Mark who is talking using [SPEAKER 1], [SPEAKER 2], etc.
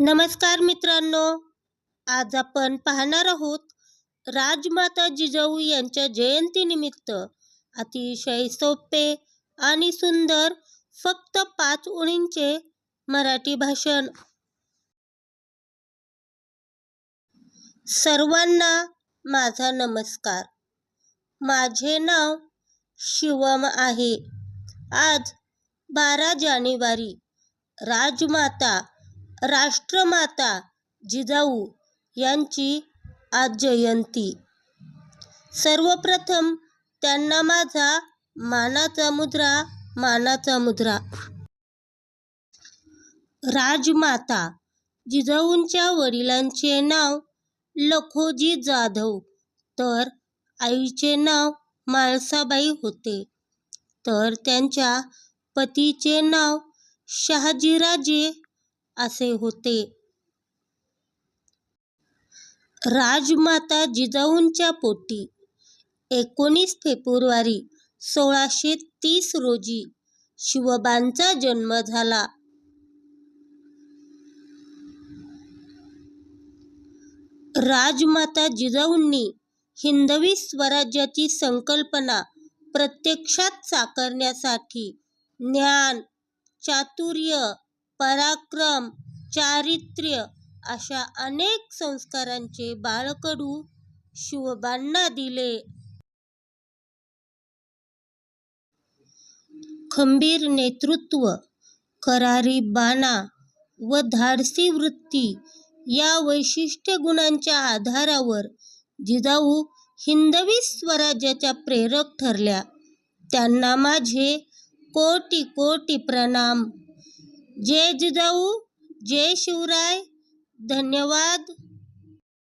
[SPEAKER 1] नमस्कार मित्रांनो आज आपण पाहणार आहोत राजमाता जिजाऊ यांच्या जयंतीनिमित्त. अतिशय सोपे आणि सुंदर फक्त पाच ओळींचे मराठी भाषण. सर्वांना माझा नमस्कार. माझे नाव शिवम आहे. आज बारा जानेवारी राजमाता राष्ट्रमाता जिजाऊ यांची आज जयंती. सर्वप्रथम त्यांना माझा मानाचा मुद्रा मानाचा मुद्रा. राजमाता जिजाऊंच्या वडिलांचे नाव लखोजी जाधव. तर आईचे नाव माळसाबाई होते. तर त्यांच्या पतीचे नाव शहाजीराजे असे होते. राजमाता जिजाऊंच्या पोटी. एकोणीस फेब्रुवारी सोळाशे तीस रोजी शिवबांचा जन्म झाला. राजमाता जिजाऊंनी हिंदवी स्वराज्याची संकल्पना प्रत्यक्षात साकारण्यासाठी ज्ञान चातुर्य पराक्रम चारित्र्य अशा अनेक संस्कारांचे बाळकडू शिवबांना दिले. खंबीर नेतृत्व करारी बाणा व धाडसी वृत्ती या वैशिष्ट्य गुणांच्या आधारावर जिजाऊ हिंदवी स्वराज्याच्या प्रेरक ठरल्या. त्यांना माझे कोटी कोटी प्रणाम. जय जिजाऊ जय शिवराय धन्यवाद.